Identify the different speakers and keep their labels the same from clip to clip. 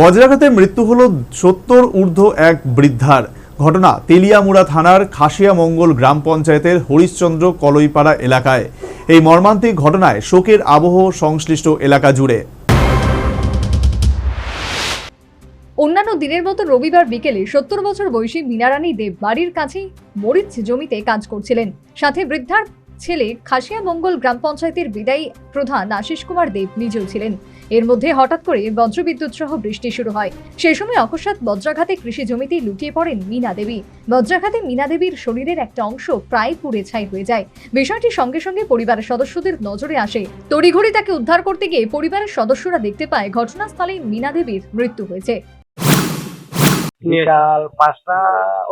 Speaker 1: বজ্রাঘাতে মৃত্যু হল সত্তর ঊর্ধ্ব এক বৃদ্ধার। ঘটনা তেলিয়ামুড়া থানার খাসিয়ামঙ্গল গ্রাম পঞ্চায়েতের হরিশ্চন্দ্র কলইপাড়া এলাকায়। এই মর্মান্তিক ঘটনায় শোকের আবহ সংশ্লিষ্ট এলাকা জুড়ে।
Speaker 2: অন্যান্য দিনের মতো রবিবার বিকেলে সত্তর বছর বয়সী মিনারানী দেব বাড়ির কাছেই মরিচ জমিতে কাজ করছিলেন। সাথে বৃদ্ধার ছেলে খাসিয়া মঙ্গল গ্রাম পঞ্চায়েতের বিদায়ী প্রধান আশিস কুমার দেব নিজেও ছিলেন। এর মধ্যে হঠাৎ করে বজ্রবিদ্যুৎ সহ বৃষ্টি শুরু হয়। সেই সময় অকস্মাৎ বজ্রাঘাতে কৃষি জমিতে লুটিয়ে পড়েন মীনা দেবী। বজ্রাঘাতে মীনা দেবীর শরীরের একটা অংশ প্রায় পুড়ে ছাই হয়ে যায়। বিষয়টি সঙ্গে সঙ্গে পরিবারের সদস্যদের নজরে আসে। তড়িঘড়ি তাকে উদ্ধার করতে গিয়ে পরিবারের সদস্যরা দেখতে পায় ঘটনাস্থলে মীনা দেবীর মৃত্যু হয়েছে।
Speaker 3: বিকাল পাঁচটা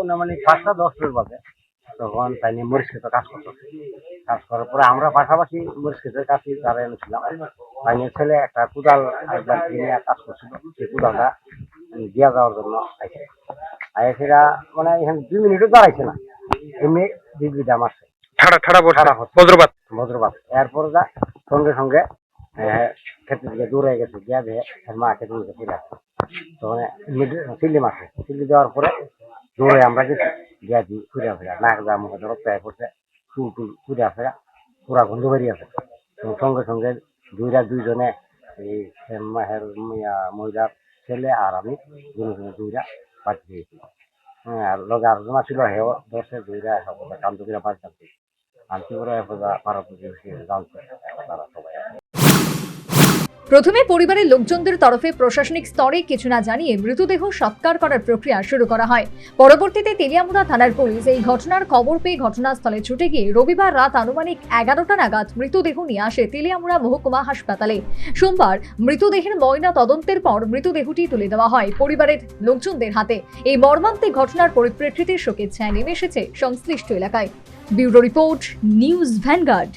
Speaker 3: অনুমানিক পাঁচটা বাজে। তখন তাই নিয়ে মরিচ কাজ করতো। কাজ করার পরে আমরা পাশাপাশি মরিচ ক্ষেতের কাছে যারা এনেছিলাম। তাই নিয়ে ছেলে একটা কুদাল একবার কিনে কাজ করছিল সেই কুদালটা দিয়া যাওয়ার জন্য আইসে আইসেরা মানে এখানে দুই মিনিটও দাঁড়াইছে না। এমনি বিদ্যুৎ মারছে।
Speaker 4: ঠাড়া ঠাড়া
Speaker 3: ঠাড়া।
Speaker 4: বজ্রপাত।
Speaker 3: বজ্রপাত। এরপরে যা সঙ্গে সঙ্গে ক্ষেতের দিকে দূরে গেছে গিয়া দিয়ে মা ক্ষেতের দিকে আসছে। তখন সিল্লি মারছে। সিল্লি দেওয়ার পরে দৌড়ে আমরা গেছি। গিয়া দি ফিরে ফিরে নাক ধরো প্রায় পড়ছে, চুল টুল ফিরে আসে পুরা গন্ধ বেরিয়ে আছে। সঙ্গে সঙ্গে দুইরা দুইজনে এই মাহের মহিলার ছেলে আর আমি দুজনে দুইরা বাড়ি দিয়েছি হ্যাঁ লগে আলোচনা ছিল, হেও দশে দুইরা কান্ত করে বাড়ি থাকছে আনতে করে পাড়া প্রতিবেশী জানছে তারা
Speaker 2: প্রথমে পরিবারের লোকজনদের তরফে প্রশাসনিক স্তরে কিছু না জানিয়ে মৃতদেহ সৎকার করার প্রক্রিয়া শুরু করা হয়। পরবর্তীতে তেলিয়ামুড়া থানার পুলিশ এই ঘটনার খবর পেয়ে ঘটনাস্থলে ছুটে গিয়ে রবিবার রাত আনুমানিক এগারোটা নাগাদ মৃতদেহ নিয়ে আসে তেলিয়ামুড়া মহকুমা হাসপাতালে। সোমবার মৃতদেহের ময়না তদন্তের পর মৃতদেহটি তুলে দেওয়া হয় পরিবারের লোকজনদের হাতে। এই মর্মান্তিক ঘটনার পরিপ্রেক্ষিতে শোকের ছায়া নেমে এসেছে সংশ্লিষ্ট এলাকায়। Bureau report, news Vanguard.